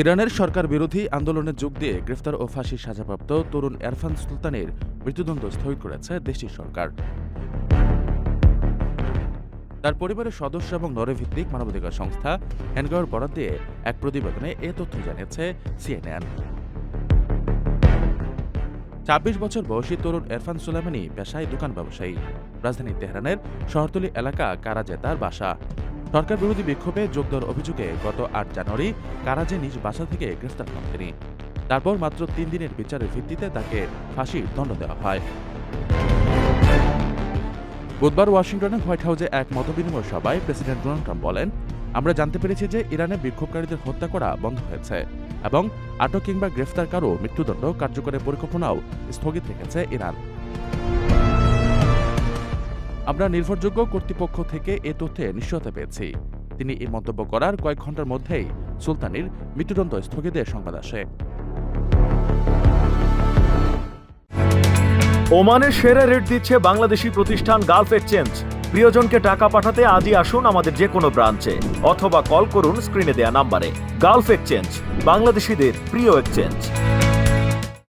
ইরানের সরকার বিরোধী আন্দোলনে যোগ দিয়ে গ্রেফতার ও ফাঁসির সাজাপ্রাপ্ত তরুণ এরফান সুলতানের মৃত্যুদণ্ড স্থগিত করেছে দেশটির সরকার। তার পরিবারের সদস্য এবং নরভিত্তিক মানবাধিকার সংস্থা হ্যানগাওয়ার বরাদ দিয়ে এক প্রতিবেদনে এ তথ্য জানিয়েছে সিএনএন। ছাব্বিশ বছর বয়সী তরুণ এরফান সুলাইমানি পেশায় দোকান ব্যবসায়ী। রাজধানী তেহরানের শহরতলি এলাকা কারাজে তার বাসা। সরকার বিরোধী বিক্ষোভে যোগ দেওয়ার অভিযোগে গত আট জানুয়ারি কারাজে নিজ বাসা থেকে গ্রেফতার হন তিনি। তারপর মাত্র তিন দিনের বিচারের ভিত্তিতে তাকে ফাঁসির দণ্ড দেওয়া হয়। বুধবার ওয়াশিংটনে হোয়াইট হাউসে এক মতবিনিময় সভায় প্রেসিডেন্ট ডোনাল্ড ট্রাম্প বলেন, আমরা জানতে পেরেছি যে ইরানে বিক্ষোভকারীদের হত্যা করা বন্ধ হয়েছে এবং আটক কিংবা গ্রেফতার কারও মৃত্যুদণ্ড কার্যকরের পরিকল্পনাও স্থগিত রেখেছে ইরান। আমরা নির্ভরযোগ্য কর্তৃপক্ষ থেকে এ তথ্যে নিশ্চয়তা পেয়েছি। তিনি এই মন্তব্য করার কয়েক ঘণ্টার মধ্যেই সুলতানির মৃত্যুদণ্ড স্থগিতের সংবাদ আসে। ওমানের সেরা রেট দিচ্ছে বাংলাদেশি প্রতিষ্ঠান গালফ এক্সচেঞ্জ। প্রিয়জনকে টাকা পাঠাতে আজই আসুন আমাদের যে কোনো ব্রাঞ্চে, অথবা কল করুন স্ক্রিনে দেয়া নাম্বারে। গালফ এক্সচেঞ্জ, বাংলাদেশিদের প্রিয় এক্সচেঞ্জ।